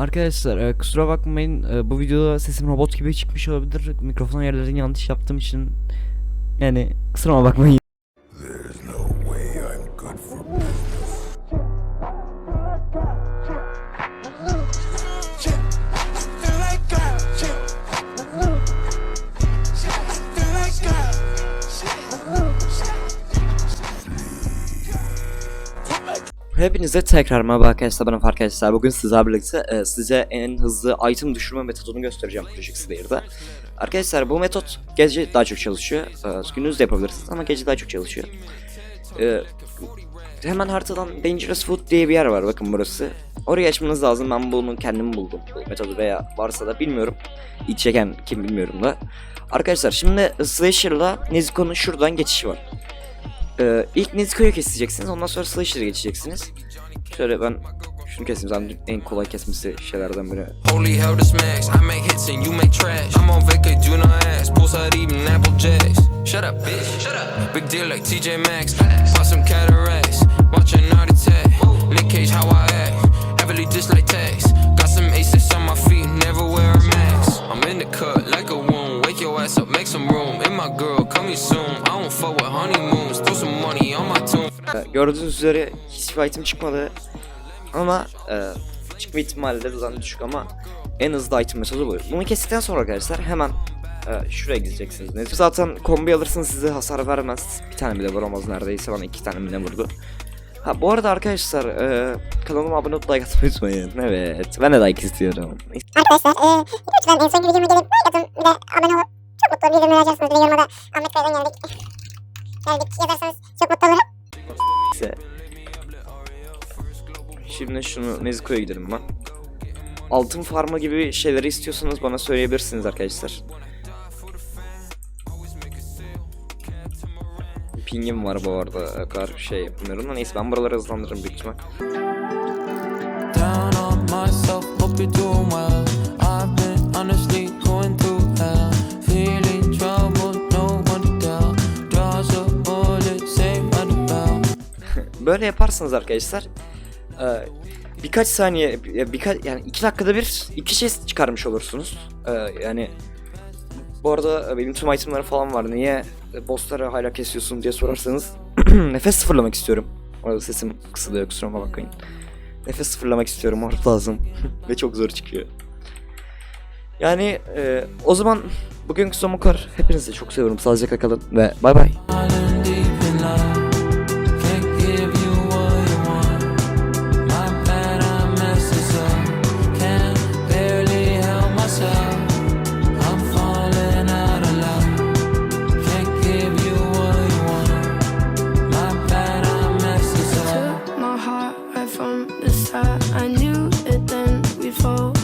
Arkadaşlar e, kusura bakmayın e, bu videoda sesim robot gibi çıkmış olabilir. Mikrofon yerlerini yanlış yaptığım için yani kusuruma bakmayın. Hepinize tekrar merhaba arkadaşlar ben Fark arkadaşlar bugün sizlerle birlikte e, size en hızlı item düşürme metodunu göstereceğim Project Slayer'da. Arkadaşlar bu metot gece daha çok çalışıyor. E, gündüz de yapabilirsiniz ama gece daha çok çalışıyor. E, hemen haritadan Dangerous Food diye bir yer var bakın burası. Oraya açmanız lazım ben bunu kendim buldum bu metodu veya varsa da bilmiyorum. İlk çeken kim bilmiyorum da. Arkadaşlar şimdi Slasher'la Nezuko'nun şuradan geçişi var. Ee, ilk Nezuko'yu keseceksiniz ondan sonra Slasher'ı geçeceksiniz. Şöyle ben şunu keseyim zaten en kolay kesmesi şeylerden biri. Holy hell, this max. I make hits and you make trash. I'm on vacay, do not ask. Poolside eating apple jacks. Shut up, bitch. Shut up. Big deal like TJ Maxx. Bought some cataracts. Watch an art attack. Nick Cage, how I act. Heavily dislike tax. Got some aces on my feet, never wear a mask. I'm in the cut like a wound. Wake your ass up, make some room. In my girl, coming soon. Gördüğünüz üzere hiçbir item çıkmadı. Ama e, çıkma ihtimali de zaten düşük ama en hızlı item metodu bu. Bunu kestikten sonra arkadaşlar hemen e, şuraya gideceksiniz. Nezuko Zaten kombi alırsın size hasar vermez. Bir tane bile vuramaz neredeyse bana iki tane bile vurdu. Ha bu arada arkadaşlar e, kanalıma abone olup like atmayı unutmayın. Evet ben de like istiyorum. Arkadaşlar eee lütfen en son videoma gelip like atın bir abone olup çok mutlu olurum. Bir yoruma da Ahmet Kaya'dan geldik. geldik yazarsanız çok mutlu olurum. Neyse. Şimdi şunu Nezuko'ya gidelim ben. Altın farmı gibi şeyleri istiyorsanız bana söyleyebilirsiniz arkadaşlar. Pingim var bu arada. O kadar şey yapmıyorum da neyse ben buraları hızlandırırım büyük ihtimal. Böyle yaparsanız arkadaşlar e, birkaç saniye birkaç yani iki dakikada bir iki şey çıkarmış olursunuz. E, yani bu arada benim tüm itemlerim falan var. Niye bossları hala kesiyorsun diye sorarsanız nefes sıfırlamak istiyorum. Orada sesim kısılıyor kusuruma bakmayın. Nefes sıfırlamak istiyorum orada lazım. Ve çok zor çıkıyor. Yani e, o zaman bugünkü son bu kadar. Hepinizi çok seviyorum. Sağlıcakla kalın ve bay bay. I knew it then we'd fall